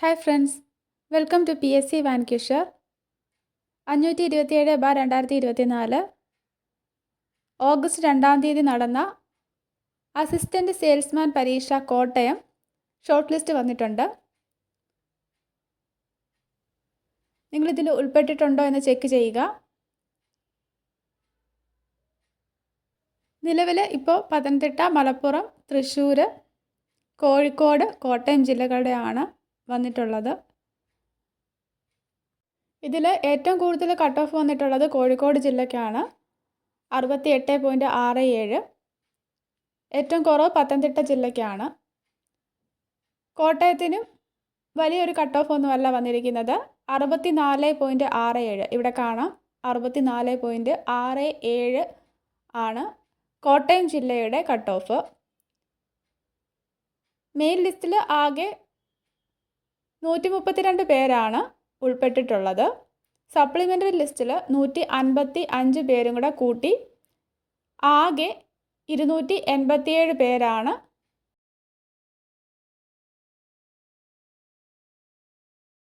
Hi friends welcome to P S C വാൻക്യൂഷർ അഞ്ഞൂറ്റി ഇരുപത്തിയേഴ് bar രണ്ടായിരത്തി ഇരുപത്തിനാല് ഓഗസ്റ്റ് രണ്ടാം തീയതി നടന്ന അസിസ്റ്റന്റ് സെയിൽസ്മാൻ പരീക്ഷ കോട്ടയം ഷോർട്ട് ലിസ്റ്റ് വന്നിട്ടുണ്ട്. നിങ്ങളിതിൽ ഉൾപ്പെട്ടിട്ടുണ്ടോ എന്ന് ചെക്ക് ചെയ്യുക. നിലവിൽ ഇപ്പോൾ പത്തനംതിട്ട മലപ്പുറം തൃശ്ശൂർ കോഴിക്കോട് കോട്ടയം ജില്ലകളുടെയാണ് വന്നിട്ടുള്ളത്. ഇതിൽ ഏറ്റവും കൂടുതൽ കട്ട് ഓഫ് വന്നിട്ടുള്ളത് കോഴിക്കോട് ജില്ലയ്ക്കാണ് അറുപത്തി എട്ട് പോയിന്റ് ആറ് ഏഴ്. ഏറ്റവും കുറവ് പത്തനംതിട്ട ജില്ലയ്ക്കാണ് കോട്ടയത്തിനും വലിയൊരു കട്ട് ഓഫ് ഒന്നുമല്ല വന്നിരിക്കുന്നത്. അറുപത്തി നാല് പോയിന്റ് ആറ് ഏഴ്. ഇവിടെ കാണാം. അറുപത്തി നാല് പോയിന്റ് ആറ് ഏഴ് ആണ് കോട്ടയം ജില്ലയുടെ കട്ട് ഓഫ് മെയിൻ ലിസ്റ്റിൽ ആകെ നൂറ്റി മുപ്പത്തിരണ്ട് പേരാണ് ഉൾപ്പെട്ടിട്ടുള്ളത്. സപ്ലിമെന്ററി ലിസ്റ്റിൽ നൂറ്റി അൻപത്തി അഞ്ച് പേരും കൂടെ കൂട്ടി ആകെ ഇരുന്നൂറ്റി എൺപത്തിയേഴ് പേരാണ്